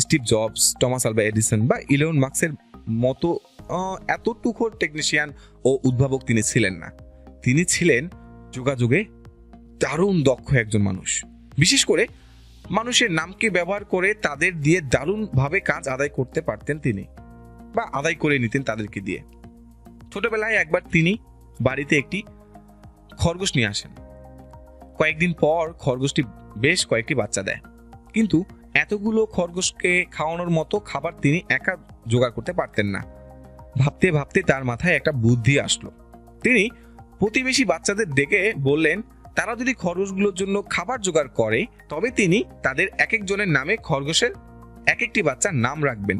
Steve Jobs Thomas Alva Edison বা Elon মার্কসের মতো আহ, এত টুকর টেকনিশিয়ান ও উদ্ভাবক তিনি ছিলেন না। তিনি ছিলেন যোগাযোগে দারুণ দক্ষ একজন মানুষ। বিশেষ করে মানুষের নামকে ব্যবহার করে তাদের দিয়ে দারুণভাবে কাজ আদায় করতে পারতেন তিনি বা আদায় করে নিতেন তাদেরকে দিয়ে। ছোটবেলায় একবার তিনি বাড়িতে একটি খরগোশ নিয়ে আসেন। কয়েকদিন পর খরগোশটি বেশ কয়েকটি বাচ্চা দেয়। কিন্তু এতগুলো খরগোশকে খাওয়ানোর মতো খাবার তিনি একা জোগাড় করতে পারতেন না। ভাবতে ভাবতে তার মাথায় একটা বুদ্ধি আসলো। তিনি প্রতিবেশী বাচ্চাদের ডেকে বললেন, তারা যদি খরগোশগুলোর জন্য খাবার জোগাড় করে, তবে তিনি তাদের এক একজনের নামে খরগোশের এক একটি বাচ্চার নাম রাখবেন।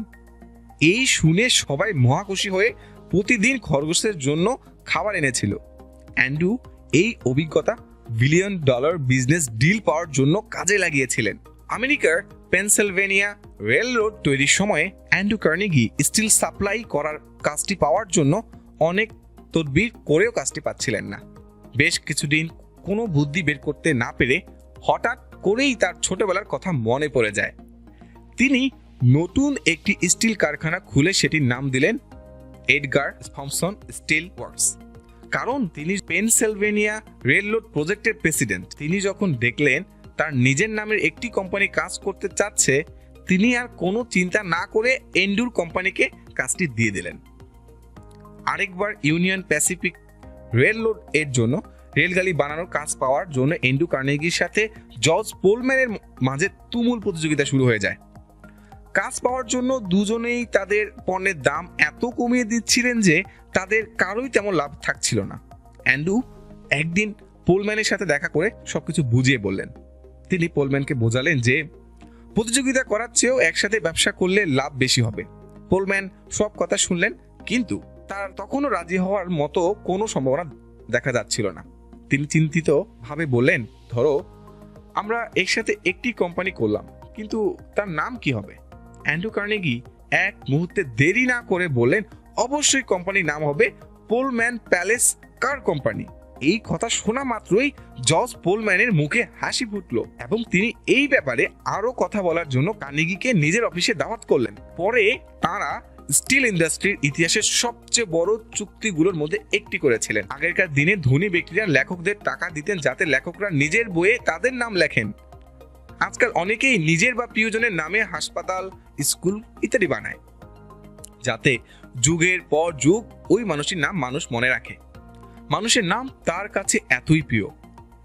এই শুনে সবাই মহাখুশি হয়ে প্রতিদিন খরগোশের জন্য খাবার এনেছিল। অ্যান্ড্রু এই অভিজ্ঞতা বিলিয়ন ডলার বিজনেস ডিল পাওয়ার জন্য কাজে লাগিয়েছিলেন। আমেরিকার পেনসিলভেনিয়া রেল রোড তৈরির সময়ে অ্যান্ড্রু কার্নেগি স্টিল সাপ্লাই করার কাজটি পাওয়ার জন্য অনেক তদবির করেও কাজটি পাচ্ছিলেন না। বেশ কিছুদিন কোনো বুদ্ধি বের করতে না পেরে হঠাৎ করেই তার ছোটবেলার কথা মনে পড়ে যায়। তিনি নতুন একটি স্টিল কারখানা খুলে সেটির নাম দিলেন এডগার থমসন স্টিল ওয়ার্কস। কারণ তিনি পেনসিলভেনিয়া রেল রোড প্রজেক্টের প্রেসিডেন্ট। তিনি যখন দেখলেন তার নিজের নামের একটি কোম্পানি কাজ করতে চাচ্ছে, তিনি আর কোনো চিন্তা না করে এন্ডুর কোম্পানিকে কাজটি দিয়ে দিলেন। আরেকবার ইউনিয়ন প্যাসিফিক রেল রোডের জন্য রেলগাড়ি বানানোর কাজ পাওয়ার জন্য এন্ডু কার্নেগির সাথে জর্জ পোলম্যানের মাঝে তুমুল প্রতিযোগিতা শুরু হয়ে যায়। কাজ পাওয়ার জন্য দুজনেই তাদের পণ্যের দাম এত কমিয়ে দিচ্ছিলেন যে তাদের কারোই তেমন লাভ থাকছিল না। অ্যান্ডু একদিন পোলম্যানের সাথে দেখা করে সবকিছু বুঝিয়ে বললেন। তিনি পোলম্যানকে বোঝালেন যে প্রতিযোগিতা করার চেয়েও একসাথে ব্যবসা করলে লাভ বেশি হবে। পোলম্যান সব কথা শুনলেন, কিন্তু তার তখনও রাজি হওয়ার মতো কোনো সম্ভাবনা দেখা যাচ্ছিল না। তিনি চিন্তিত ভাবে বললেন, ধরো, আমরা একসাথে একটি কোম্পানি করলাম, কিন্তু তার নাম কি হবে? অ্যান্ড্রু কার্নেগি এক মুহূর্তে দেরি না করে বললেন, অবশ্যই কোম্পানির নাম হবে পোলম্যান প্যালেস কার কোম্পানি। এই কথা শোনা মাত্রই জজ পোলম্যানের মুখে হাসি ফুটলো এবং তিনি এই ব্যাপারে আরও কথা বলার জন্য কার্নেগিকে নিজের অফিসে দাওয়াত করলেন। পরে তারা স্টিল ইন্ডাস্ট্রির ইতিহাসের সবচেয়ে বড় চুক্তিগুলোর মধ্যে একটি করেছিলেন। আগেরকার দিনে ধনী ব্যক্তিরা লেখকদের টাকা দিতেন যাতে লেখকরা নিজের বইয়ে তাদের নাম লেখেন। আজকাল অনেকেই নিজের বা প্রিয়জনের নামে হাসপাতাল, স্কুল ইত্যাদি বানায়, যাতে যুগের পর যুগ ওই মানুষটির নাম মানুষ মনে রাখে। মানুষের নাম তার কাছে এতই প্রিয়।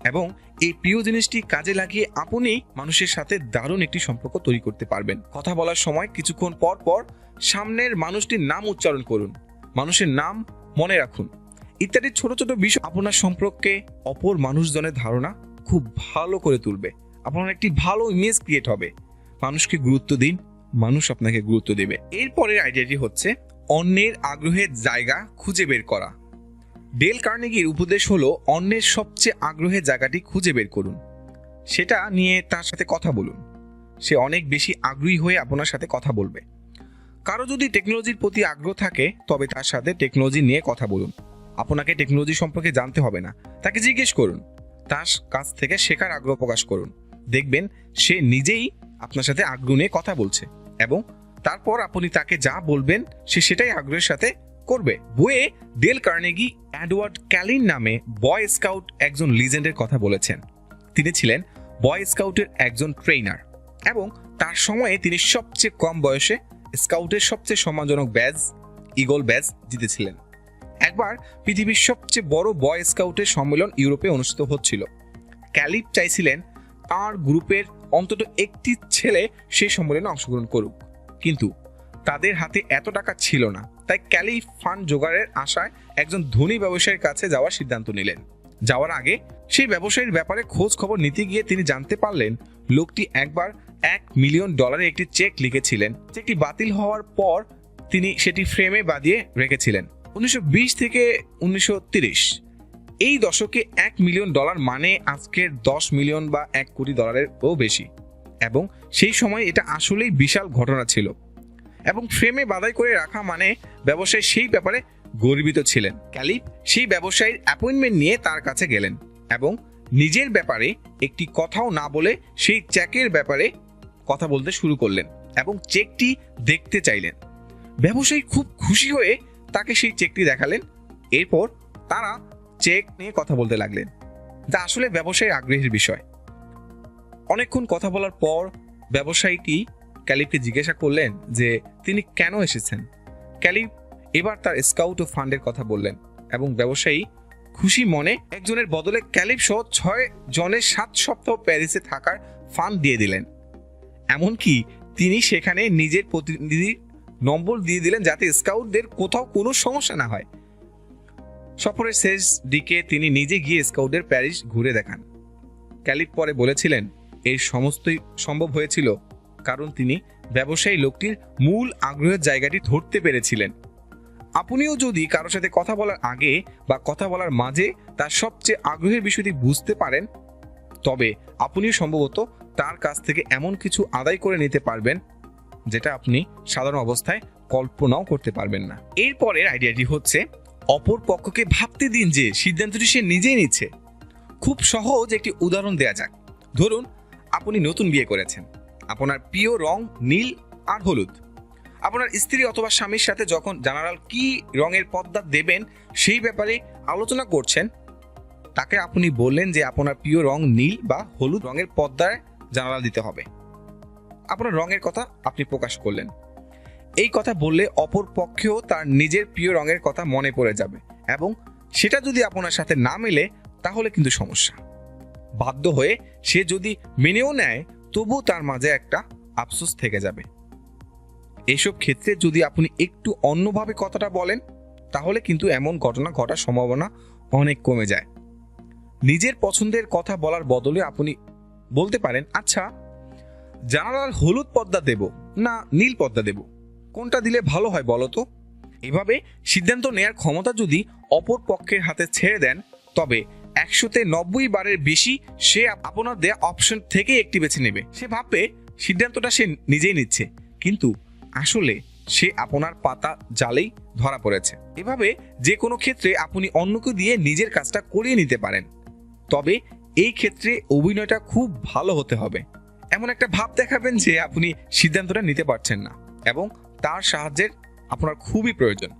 এবং এই প্রিয় জিনিসটি কাজে লাগিয়ে আপনি মানুষের সাথে দারুণ একটি সম্পর্ক তৈরি করতে পারবেন। কথা বলার সময় কিছুক্ষণ পর পর সামনের মানুষটির নাম উচ্চারণ করুন। মানুষের নাম মনে রাখুন। ইত্যাদি ছোট ছোট বিষয় আপনার সম্পর্কে অপর মানুষজনের ধারণা খুব ভালো করে তুলবে। আপনার একটি ভালো ইমেজ ক্রিয়েট হবে। মানুষকে গুরুত্ব দিন, মানুষ আপনাকে গুরুত্ব দেবে। এরপরের আইডিয়াটি হচ্ছে অন্যের আগ্রহের জায়গা খুঁজে বের করা। ডেল কার্নেগির উপদেশ হলো, অন্যের সবচেয়ে আগ্রহের জায়গাটি খুঁজে বের করুন। সেটা নিয়ে তার সাথে কথা বলুন। সে অনেক বেশি আগ্রহী হয়ে আপনার সাথে কথা বলবে। কারও যদি টেকনোলজির প্রতি আগ্রহ থাকে, তবে তার সাথে টেকনোলজি নিয়ে কথা বলুন। আপনাকে টেকনোলজি সম্পর্কে জানতে হবে না। তাকে জিজ্ঞেস করুন। তার কাছ থেকে শেখার আগ্রহ প্রকাশ করুন। দেখবেন, সে নিজেই আপনার সাথে আগ্রহ নিয়ে কথা বলছে এবং তারপর আপনি তাকে যা বলবেন, সে সেটাই আগ্রহের সাথে করবে। বইয়ে ডেল কার্নেগি অ্যাডওয়ার্ড ক্যালিন নামে বয় স্কাউট একজন লিজেন্ডের কথা বলেছেন। তিনি ছিলেন বয় স্কাউটের একজন ট্রেনার এবং তার সময়ে তিনি সবচেয়ে কম বয়সে স্কাউটের সবচেয়ে সম্মানজনক ব্যাজ, ইগল ব্যাজ জিতেছিলেন। একবার পৃথিবীর সবচেয়ে বড় বয় স্কাউটের সম্মেলন ইউরোপে অনুষ্ঠিত হচ্ছিল। ক্যালিপ চাইছিলেন তার গ্রুপের অন্তত একটি ছেলে সেই সম্মেলনে অংশগ্রহণ করুক। কিন্তু তাদের হাতে এত টাকা ছিল না। তাই ক্যালি ফান্ড জোগাড়ের আশায় একজন ধনী ব্যবসায়ীর কাছে যাওয়ার সিদ্ধান্ত নিলেন। যাওয়ার আগে সেই ব্যবসায়ীর ব্যাপারে খোঁজ খবর নিতে গিয়ে তিনি জানতে পারলেন, লোকটি একবার এক মিলিয়ন ডলারের একটি চেক লিখেছিলেন। চেকটি বাতিল হওয়ার পর তিনি সেটি ফ্রেমে বাঁধিয়ে রেখেছিলেন। উনিশশো বিশ থেকে উনিশশো এই দশকে এক মিলিয়ন ডলার মানে আজকের দশ মিলিয়ন বা এক কোটি ডলারেরও বেশি। এবং সেই সময় এটা আসলেই বিশাল ঘটনা ছিল। এবং ফ্রেমে বাধাই করে রাখা মানে ব্যবসায়ী সেই ব্যাপারে গর্বিত ছিলেন। ক্যালিপ সেই ব্যবসায়ীর অ্যাপয়েন্টমেন্ট নিয়ে তার কাছে গেলেন এবং নিজের ব্যাপারে একটি কথাও না বলে সেই চেকের ব্যাপারে কথা বলতে শুরু করলেন এবং চেকটি দেখতে চাইলেন। ব্যবসায়ী খুব খুশি হয়ে তাকে সেই চেকটি দেখালেন। এরপর তারা চেক নিয়ে কথা বলতে লাগলেন। যা আসলে ব্যবসায়ীর আগ্রহের বিষয়। অনেকক্ষণ কথা বলার পর ব্যবসায়ীটি ক্যালিফকে জিজ্ঞাসা করলেন যে তিনি কেন এসেছেন। ক্যালিফ এবার তার স্কাউট ও ফান্ডের কথা বললেন এবং ব্যবসায়ী খুশি মনে একজনের বদলে ক্যালিফ সহ ছয় জনের সাত সপ্তাহ প্যারিসে থাকার ফান্ড দিয়ে দিলেন। এমনকি তিনি সেখানে নিজের প্রতিনিধি নম্বর দিয়ে দিলেন যাতে স্কাউটদের কোথাও কোনো সমস্যা না হয়। সফরের শেষ দিকে তিনি নিজে গিয়ে স্কাউটদের প্যারিস ঘুরে দেখান। ক্যালিফ পরে বলেছিলেন এই সমস্তই সম্ভব হয়েছিল। কারণ তিনি ব্যবসায়ী লোকটির মূল আগ্রহের জায়গাটি ধরতে পেরেছিলেন। আপনিও যদি কারোর সাথে কথা বলার আগে বা কথা বলার মাঝে তার সবচেয়ে আগ্রহের বিষয়টি বুঝতে পারেন, তবে আপনিও সম্ভবত তার কাছ থেকে এমন কিছু আদায় করে নিতে পারবেন, যেটা আপনি সাধারণ অবস্থায় কল্পনাও করতে পারবেন না। এরপরের আইডিয়াটি হচ্ছে, অপর পক্ষকে ভাবতে দিন যে সিদ্ধান্তটি সে নিজেই নিচ্ছে। খুব সহজ একটি উদাহরণ দেয়া যাক। ধরুন, আপনি নতুন বিয়ে করেছেন। আপনার প্রিয় রং নীল আর হলুদ। আপনার স্ত্রী অথবা স্বামীর সাথে যখন জেনারেল কি রঙের পর্দা দেবেন, সেই ব্যাপারে আলোচনা করছেন, তাকে আপনি বললেন যে আপনার প্রিয় রং নীল বা হলুদ রঙের পর্দায় জানালা দিতে হবে। আপনার রঙের কথা আপনি প্রকাশ করলেন। এই কথা বললে অপর পক্ষেও তার নিজের প্রিয় রঙের কথা মনে পড়ে যাবে এবং সেটা যদি আপনার সাথে না মেলে, তাহলে কিন্তু সমস্যা। বাধ্য হয়ে সে যদি মেনেও নেয় তবু তার মাঝে একটা আফসোস থেকে যাবে। এইসব ক্ষেত্রে যদি আপনি একটু অন্যভাবে কথাটা বলেন, তাহলে কিন্তু এমন ঘটনা ঘটার সম্ভাবনা অনেক কমে যায়। নিজের পছন্দের কথা বলার বদলে আপনি বলতে পারেন আচ্ছা জানালার হলুদ পদ্মা দেব না নীল পদ্মা দেব? কোনটা দিলে ভালো হয় বলো তো? এভাবে সিদ্ধান্ত নেয়ার ক্ষমতা যদি অপর পক্ষের হাতে ছেড়ে দেন, তবে একশোতে নব্বই বারের বেশি সে আপনার দেয়া অপশন থেকে একটি বেছে নেবে। সে ভাববে সিদ্ধান্তটা সে নিজেই নিচ্ছে, কিন্তু আসলে সে আপনার পাতা জালেই ধরা পড়েছে। এভাবে যে কোনো ক্ষেত্রে আপনি অন্যকে দিয়ে নিজের কাজটা করিয়ে নিতে পারেন। তবে এই ক্ষেত্রে অভিনয়টা খুব ভালো হতে হবে। এমন একটা ভাব দেখাবেন যে আপনি সিদ্ধান্তটা নিতে পারছেন না এবং তার সাহায্যের আপনার খুবই প্রয়োজন।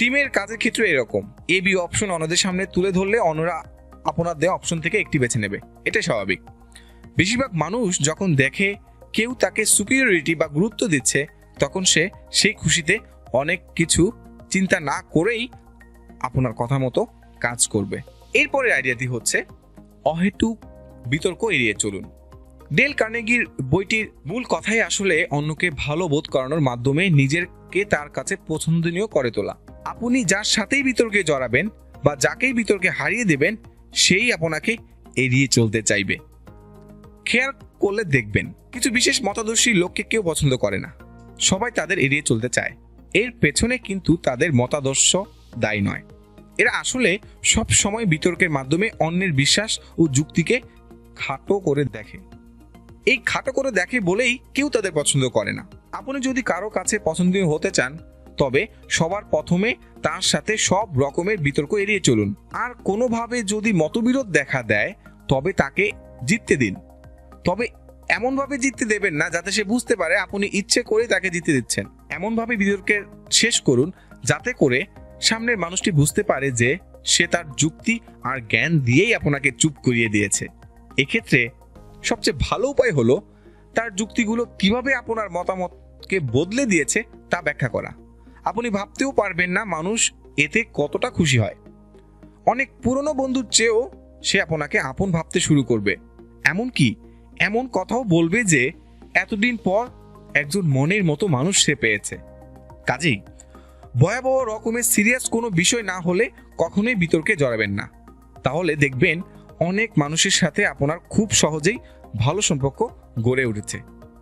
টিমের কাজের ক্ষেত্রে এরকম। এ বি অপশন অন্যদের সামনে তুলে ধরলে অন্যরা আপনার দেওয়া অপশন থেকে একটি বেছে নেবে। এটাই স্বাভাবিক। বেশিরভাগ মানুষ যখন দেখে কেউ তাকে সুপিরিয়রিটি বা গুরুত্ব দিচ্ছে, তখন সে সেই খুশিতে অনেক কিছু চিন্তা না করেই আপনার কথা মতো কাজ করবে। এরপরের আইডিয়াটি হচ্ছে অহেতুক বিতর্ক এড়িয়ে চলুন। ডেল কার্নেগির বইটির মূল কথাই আসলে অন্যকে ভালো বোধ করানোর মাধ্যমে নিজেরকে তার কাছে পছন্দনীয় করে তোলা। আপনি যার সাথেই বিতর্কে জড়াবেন বা যাকেই বিতর্কে হারিয়ে দেবেন, সেই আপনাকে এড়িয়ে চলতে চাইবে। খেয়াল করলে দেখবেন, কিছু বিশেষ মতাদর্শী লোককে কেউ পছন্দ করে না। সবাই তাদের এড়িয়ে চলতে চায়। এর পেছনে কিন্তু তাদের মতাদর্শ দায়ী নয়। এরা আসলে সব সময় বিতর্কের মাধ্যমে অন্যের বিশ্বাস ও যুক্তিকে খাটো করে দেখে। এই খাটো করে দেখে বলেই কেউ তাদের পছন্দ করে না। আপনি যদি কারও কাছে পছন্দনীয় হতে চান তবে সবার প্রথমে তার সাথে সব রকমের বিতর্ক এড়িয়ে চলুন। আর কোনোভাবে যদি মতবিরোধ দেখা দেয়, তবে তাকে জিততে দিন। তবে এমনভাবে জিততে দেবেন না, যাতে সে বুঝতে পারে আপনি ইচ্ছে করে তাকে জিতে দিচ্ছেন। এমনভাবে বিতর্কের শেষ করুন, যাতে করে সামনের মানুষটি বুঝতে পারে যে সে তার যুক্তি আর জ্ঞান দিয়েই আপনাকে চুপ করিয়ে দিয়েছে। এক্ষেত্রে সবচেয়ে ভালো উপায় হলো, তার যুক্তিগুলো কীভাবে আপনার মতামতকে বদলে দিয়েছে তা ব্যাখ্যা করা। আপনি ভাবতেও পারবেন না মানুষ এতে কতটা খুশি হয়। অনেক পুরনো বন্ধুর চেয়েও সে আপনাকে আপন ভাবতে শুরু করবে। এমনকি এমন কথাও বলবে যে, এতদিন পর একজন মনের মতো মানুষ সে পেয়েছে। কাজেই ভয়াবহ রকমের সিরিয়াস কোনো বিষয় না হলে কখনোই বিতর্কে জড়াবেন না। তাহলে দেখবেন অনেক মানুষের সাথে আপনার খুব সহজেই ভালো সম্পর্ক গড়ে উঠেছে।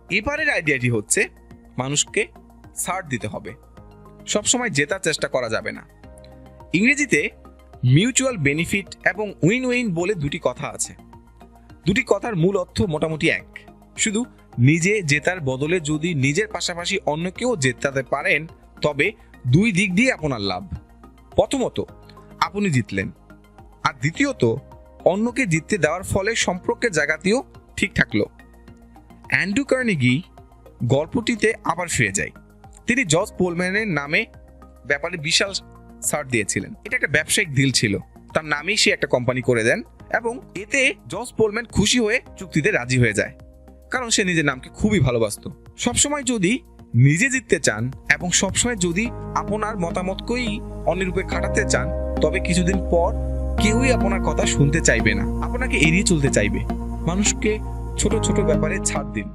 এবারের আইডিয়াটি হচ্ছে, মানুষকে ছাড় দিতে হবে। সবসময় জেতার চেষ্টা করা যাবে না। ইংরেজিতে মিউচুয়াল বেনিফিট এবং উইন উইন বলে দুটি কথা আছে। দুটি কথার মূল অর্থ মোটামুটি এক। শুধু নিজে জেতার বদলে যদি নিজের পাশাপাশি অন্যকেও জেতাতে পারেন, তবে দুই দিক দিয়ে আপনার লাভ। প্রথমত, আপনি জিতলেন। আর দ্বিতীয়ত, অন্যকে জিততে দেওয়ার ফলে সম্পর্কের জায়গাতেও ঠিক থাকল। অ্যান্ড্রু কার্নিগি গল্পটিতে আবার ফিরে যাই। তিনি জর্জ পোলম্যানের নামে ব্যাপারে বিশাল ছাড় দিয়েছিলেন। এটা একটা ব্যবসায়িক ডিল ছিল। তার নামেই সে একটা কোম্পানি করে দেন এবং এতে জর্জ পোলম্যান খুশি হয়ে চুক্তিতে রাজি হয়ে যায়। কারণ সে নিজের নামকে খুবই ভালোবাসতো। সবসময় যদি নিজে জিততে চান এবং সবসময় যদি আপনার মতামতকেই অন্যরূপে খাটাতে চান, তবে কিছুদিন পর কেউই আপনার কথা শুনতে চাইবে না। আপনাকে এড়িয়ে চলতে চাইবে। মানুষকে ছোট ছোট ব্যাপারে ছাড় দিন।